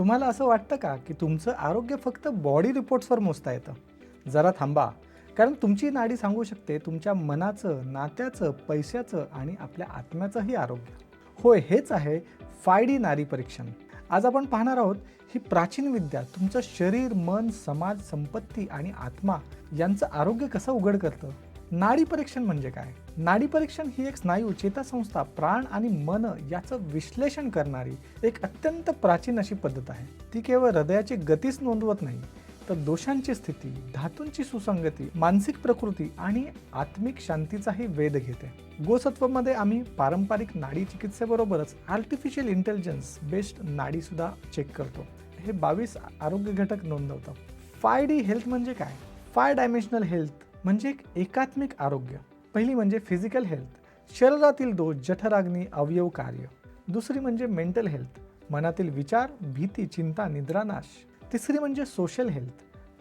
तुम्हाला असं वाटतं का की तुमचं आरोग्य फक्त बॉडी रिपोर्ट्सवर मोजता येतं? जरा थांबा. कारण तुमची नाडी सांगू शकते तुमच्या मनाचं नात्याचं पैशाचं आणि आपल्या आत्म्याचंही आरोग्य. होय हेच आहे फाय डी परीक्षण. आज आपण पाहणार आहोत ही प्राचीन विद्या तुमचं शरीर मन समाज संपत्ती आणि आत्मा यांचं आरोग्य कसं उघड करतं? नाडी परीक्षण म्हणजे काय? नाडी परीक्षण ही एक स्नायू चेतासंस्था प्राण आणि मन याचं विश्लेषण करणारी एक अत्यंत प्राचीन अशी पद्धत आहे. ती केवळ हृदयाची गतीच नोंदवत नाही तर दोषांची स्थिती धातूंची सुसंगती मानसिक प्रकृती आणि आत्मिक शांतीचाही वेध घेते. गोसत्वमध्ये आम्ही पारंपरिक नाडी चिकित्सेबरोबरच आर्टिफिशियल इंटेलिजन्स बेस्ड नाडीसुद्धा चेक करतो. हे बावीस आरोग्य घटक नोंदवतं. फाय डी हेल्थ म्हणजे काय? फाय डायमेन्शनल हेल्थ म्हणजे एक एकात्मिक आरोग्य. पहिली म्हणजे फिजिकल हेल्थ शरीरातील दोष जठराग्नी अवयव कार्य. दुसरी म्हणजे मेंटल हेल्थ मनातील विचार भीती चिंता निद्रानाश तिसरी म्हणजे सोशल हेल्थ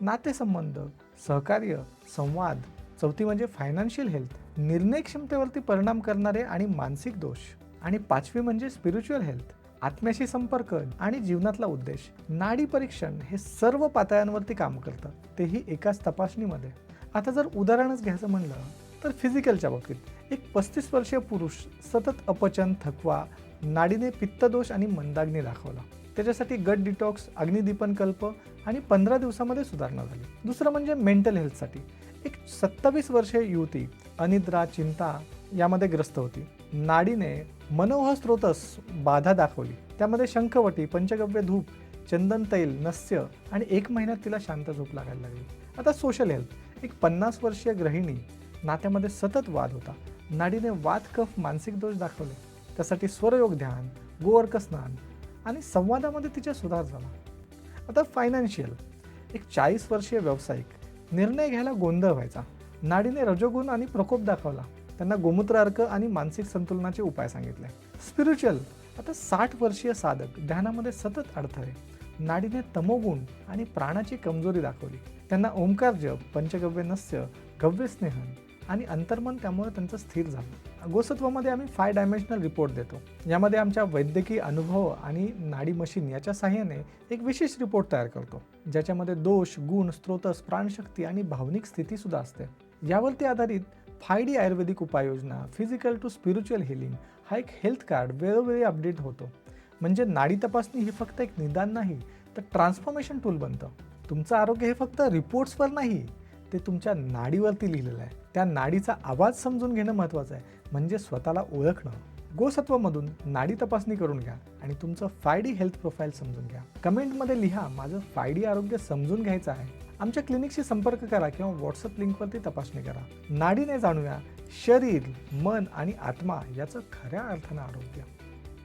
नातेसंबंध सहकार्य संवाद. चौथी म्हणजे फायनान्शियल हेल्थ निर्णय क्षमतेवरती परिणाम करणारे आणि मानसिक दोष. आणि पाचवी म्हणजे स्पिरिच्युअल हेल्थ आत्म्याशी संपर्क आणि जीवनातला उद्देश. नाडी परीक्षण हे सर्व पातळ्यांवरती काम करतं. तेही एकाच तपासणीमध्ये. आता जर उदाहरणच घ्यायचं म्हणलं तर फिजिकलच्या बाबतीत. एक पस्तीस वर्षीय पुरुष सतत अपचन थकवा नाडीने पित्तदोष आणि मंदाग्नी दाखवला. त्याच्यासाठी गट डिटॉक्स अग्निदीपन कल्प आणि पंधरा दिवसामध्ये सुधारणा झाली. दुसरं म्हणजे मेंटल हेल्थसाठी एक सत्तावीस वर्षीय युवती अनिद्रा चिंता यामध्ये ग्रस्त होती. नाडीने मनोह स्रोतस बाधा दाखवली. त्यामध्ये शंखवटी पंचगव्य धूप चंदन तैल नस्य आणि एक महिन्यात तिला शांत झोप लागायला लागली. आता सोशल हेल्थ एक पन्नास वर्षीय गृहिणी नात्यामध्ये सतत वाद होता. नाडीने वाद कफ मानसिक दोष दाखवले. त्यासाठी स्वरयोग ध्यान गोवर्क स्नान आणि संवादामध्ये तिचा सुधार झाला. आता फायनान्शियल एक चाळीस वर्षीय व्यावसायिक निर्णय घ्यायला गोंधळ व्हायचा. नाडीने रजोगुण आणि प्रकोप दाखवला. त्यांना गोमूत्र अर्क आणि मानसिक संतुलनाचे उपाय सांगितले. स्पिरिच्युअल आता साठ वर्षीय साधक ध्यानामध्ये सतत अडथळे. नाडीने तमोगुण आणि प्राणाची कमजोरी दाखवली. त्यांना ओंकार जप पंचगव्य नस्य गव्य स्नेहन आणि अंतर्मन त्यामुळे त्यांचं स्थिर झालं. गोसत्वामध्ये आम्ही फाय डायमेन्शनल रिपोर्ट देतो. यामध्ये आमच्या वैद्यकीय अनुभव आणि नाडी मशीन याच्या साहाय्याने एक विशेष रिपोर्ट तयार करतो. ज्याच्यामध्ये दोष गुण स्त्रोतस प्राणशक्ती आणि भावनिक स्थिती सुद्धा असते. यावरती आधारित फाय डी आयुर्वेदिक उपाययोजना फिजिकल टू स्पिरिच्युअल हिलिंग हा एक हेल्थ कार्ड वेळोवेळी अपडेट होतो. म्हणजे नाडी तपासणी ही फक्त एक निदान नाही तर ट्रान्सफॉर्मेशन टूल बनतं. तुमचं आरोग्य हे फक्त रिपोर्ट्सवर नाही ते तुमच्या नाडीवरती लिहिलेलं आहे. त्या नाडीचा आवाज समजून घेणं महत्त्वाचं आहे. म्हणजे स्वतःला ओळखणं. गोसत्वमधून नाडी तपासणी करून घ्या आणि तुमचं फायडी हेल्थ प्रोफाईल समजून घ्या. कमेंटमध्ये लिहा माझं फायडी आरोग्य समजून घ्यायचं आहे. आमच्या क्लिनिकशी संपर्क करा किंवा व्हॉट्सअप लिंकवरती तपासणी करा. नाडीने जाणूया शरीर मन आणि आत्मा याचं खऱ्या अर्थानं आरोग्य.